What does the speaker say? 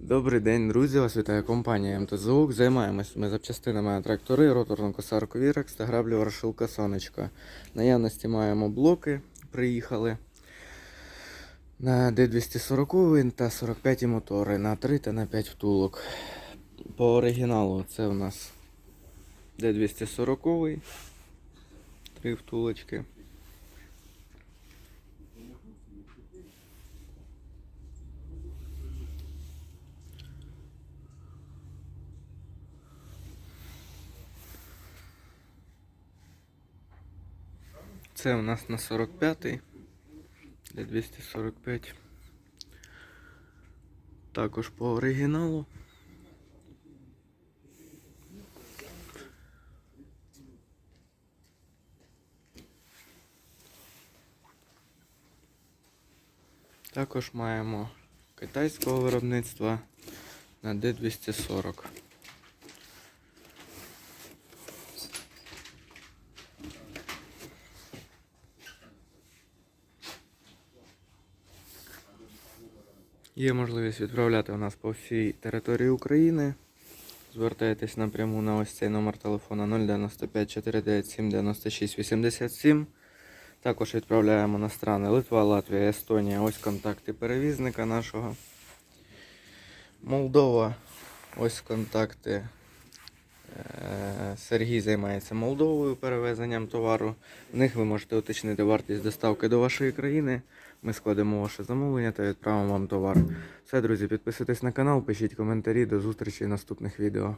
Добрий день, друзі! Вас вітає компанія МТЗУК. Займаємось ми запчастинами на трактори, роторну косарку Вірекс та граблю Ворошилка Сонечка. Наявності маємо блоки, приїхали на D240 та 45 мотори на 3 та на 5 втулок. По оригіналу це у нас D240, 3 втулочки. Це у нас на 45-й. Де 245. Також по оригіналу. Також маємо китайського виробництва на D240. Є можливість відправляти у нас по всій території України. Звертайтесь напряму на ось цей номер телефона 095 497 96 87. Також відправляємо на страни Литва, Латвія, Естонія. Ось контакти перевізника нашого. Молдова. Ось контакти. Сергій займається Молдовою перевезенням товару. В них ви можете уточнити вартість доставки до вашої країни. Ми складемо ваше замовлення та відправимо вам товар. Все, друзі, підписуйтесь на канал, пишіть коментарі. До зустрічі в наступних відео.